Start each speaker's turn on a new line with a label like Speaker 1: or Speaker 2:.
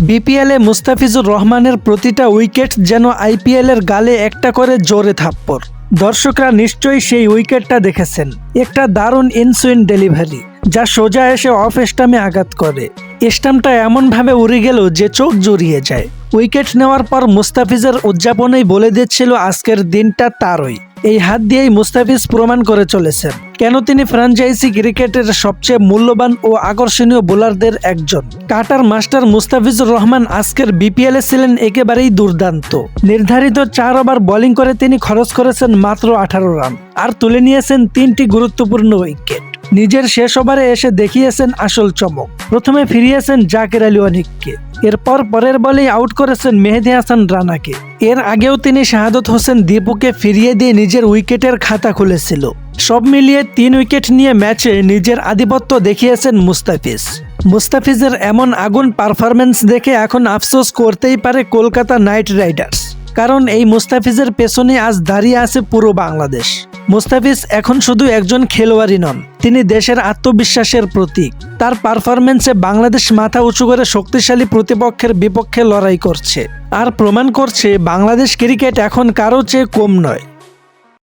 Speaker 1: বিপিএলে মুস্তাফিজুর রহমানের প্রতিটা উইকেট যেন আইপিএলের গালে একটা করে জোরে থাপ্পড়। দর্শকরা নিশ্চয়ই সেই উইকেটটা দেখেছেন। একটা দারুণ ইনসুইন ডেলিভারি যা সোজা এসে অফ স্টামে আঘাত করে। স্টামটা এমনভাবে উড়ে গেল যে চোখ জড়িয়ে যায়। উইকেট নেওয়ার পর মুস্তাফিজের উদযাপনেই বলে দিচ্ছিল আজকের দিনটা তারই। এই হাত দিয়েই মুস্তাফিজ প্রমাণ করে চলেছেন। কেন তিনি ফ্র্যাঞ্চাইজি ক্রিকেটের সবচেয়ে মূল্যবান ও আকর্ষণীয় বোলারদের একজন? কাটার মাস্টার মুস্তাফিজুর রহমান আজকের বিপিএলে ছিলেন একেবারেই দুর্দান্ত। নির্ধারিত চার ওভার বোলিং করে তিনি খরচ করেছেন মাত্র আঠারো রান, আর তুলে নিয়েছেন তিনটি গুরুত্বপূর্ণ উইকেট। নিজের শেষ ওভারে এসে দেখিয়েছেন আসল চমক। প্রথমে ফিরিয়েছেন জাকের আলী অনিককে। এরপর পরের বলেই আউট করেছেন মেহেদি হাসান রানাকে। এর আগেও তিনি শাহাদত হোসেন দীপুকে ফিরিয়ে দিয়ে নিজের উইকেটের খাতা খুলেছিল। সব মিলিয়ে তিন উইকেট নিয়ে ম্যাচে নিজের আধিপত্য দেখিয়েছেন মুস্তাফিজ। মুস্তাফিজের এমন আগুন পারফরমেন্স দেখে এখন আফসোস করতেই পারে কলকাতা নাইট রাইডার্স। কারণ এই মুস্তাফিজের পেছনে আজ দাঁড়িয়ে আছে পুরো বাংলাদেশ। মুস্তাফিজ এখন শুধু একজন খেলোয়াড়ই নন, তিনি দেশের আত্মবিশ্বাসের প্রতীক। তার পারফরমেন্সে বাংলাদেশ মাথা উঁচু করে শক্তিশালী প্রতিপক্ষের বিপক্ষে লড়াই করছে। আর প্রমাণ করছে, বাংলাদেশ ক্রিকেট এখন কারও চেয়ে কম নয়।